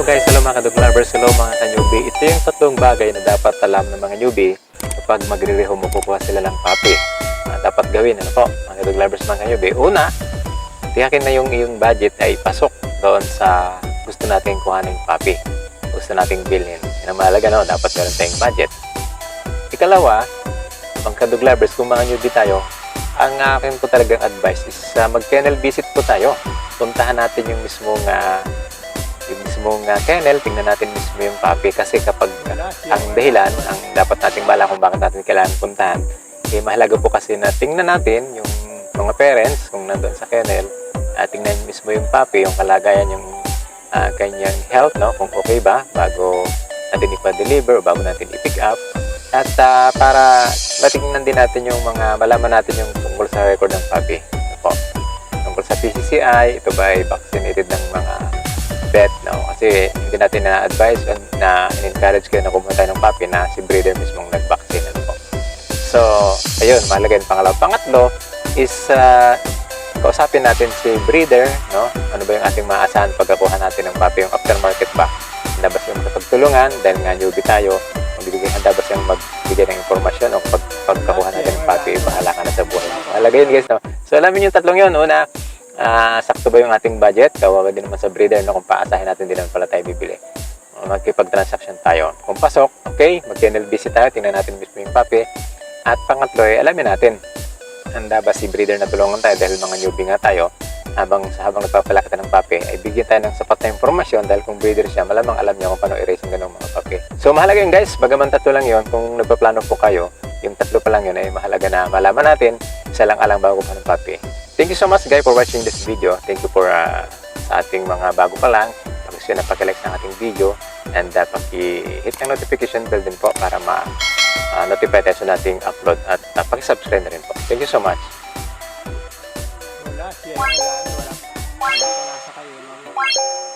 lovers, hello mga ka-newbie. Ito yung tatlong bagay na dapat alam ng mga newbie kapag magre-rehome kukuha sila ng puppy. Ah, dapat gawin, ano po, mga dog lovers mga ka-newbie. Una, tiyakin na yung iyong budget ay pasok doon sa gusto nating kuhaning puppy. Gusto nating bilhin. Yan ang mahalaga, no? Dapat meron tayong budget. Ikalawa, mga ka-dog lovers, kung mga newbie tayo, ang akin po talagang advice is uh, mag-kennel visit po tayo. Puntahan natin yung mismong yung mismong uh, kennel, tingnan natin mismo yung puppy kasi kapag uh, ang dahilan, ang dapat nating bala kung bakit natin kailangan puntahan, eh mahalaga po kasi na tingnan natin yung mga parents kung nandun sa kennel, uh, tingnan mismo yung puppy, yung kalagayan, yung uh, kanyang health, no? kung okay ba, bago natin ipa-deliver, bago natin i-pick up. At ah, para matingnan din natin yung mga, malaman natin yung tungkol sa record ng puppy. Ano po? Tungkol sa PCCI, ito ba ay vaccinated ng mga vet, no? Kasi hindi natin na-advise na in-encourage kayo na kumuha tayo ng puppy na si breeder mismong nag-vaccine. Ano po? So, ayun, mahalaga yung pangalawa. Pangatlo is uh, kausapin natin si breeder, no? Ano ba yung ating maaasahan pagkakuha natin ng puppy, yung aftermarket ba? Handa ba siyang dahil nga newbie tayo, magbibigay handa ba siyang magbigay ng informasyon o pag, pagkakuha natin ng puppy, bahala ka na sa buhay. Mahalaga yun guys, no? So, alamin yung tatlong yun. Una, ah, sakto ba yung ating budget? Kawawa din naman sa breeder, no? Kung paasahin natin din naman pala tayo bibili. Magkipag-transaction tayo. Kung pasok, okay, mag-kennel visit tayo, tingnan natin mismo yung puppy. At pangatlo, eh, alamin natin, handa ba si breeder na tulungan tayo dahil mga newbie nga tayo habang habang nagpapalaki ng puppy ay bigyan tayo ng sapat na informasyon dahil kung breeder siya malamang alam niya kung paano i-raise ang ganung mga puppy so mahalaga yun guys bagaman tatlo lang yun kung nagpaplano po kayo yung tatlo pa lang yun ay mahalaga na malaman natin isa lang alang bago pa ng puppy thank you so much guys for watching this video thank you for uh, sa ating mga bago pa lang pag-share na pag-like ng ating video and uh, paki-hit ng notification bell din po para ma uh, tayo sa nating upload at uh, paki-subscribe na rin po. Thank you so much. Wala siya, wala, wala.